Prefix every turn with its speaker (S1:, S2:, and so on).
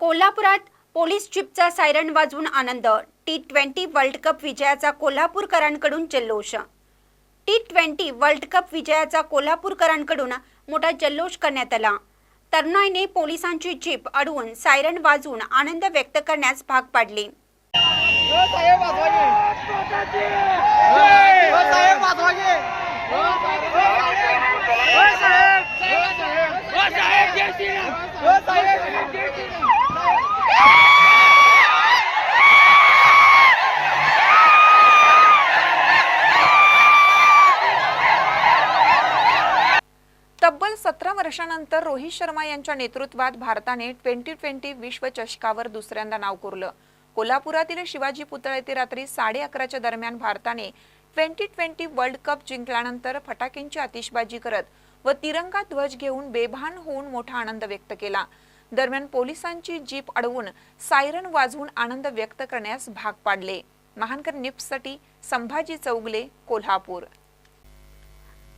S1: कोल्हापुरात पोलीस चिपचा सायरन वाजवून आनंद टी ट्वेंटी वर्ल्ड कप विजयाचा कोल्हापूरकरांकडून जल्लोष टी ट्वेंटी वर्ल्ड कप विजयाचा कोल्हापूरकरांकडून मोठा जल्लोष करण्यात आला तरुणाईने पोलिसांची जीप अडवून सायरन वाजवून आनंद व्यक्त करण्यास भाग पाडले
S2: साहेब
S3: तब्बल सतरा वर्षानंतर रोहित शर्मा यांच्या नेतृत्वात भारताने ट्वेंटी ट्वेंटी विश्वचषकावर दुसऱ्यांदा नाव कोरलं. कोल्हापुरातील शिवाजी पुतळ येथे रात्री साडे अकराच्या दरम्यान भारताने ट्वेंटी ट्वेंटी वर्ल्ड कप जिंकल्यानंतर फटाक्यांची आतिषबाजी करत व तिरंगा ध्वज घेऊन बेभान होऊन मोठा आनंद व्यक्त केला. दरम्यान पोलिसांची जीप अडवून सायरन वाजवून आनंद व्यक्त करण्यास भाग पाडले. महानकर निप्ससाठी संभाजी चौगले कोल्हापूर.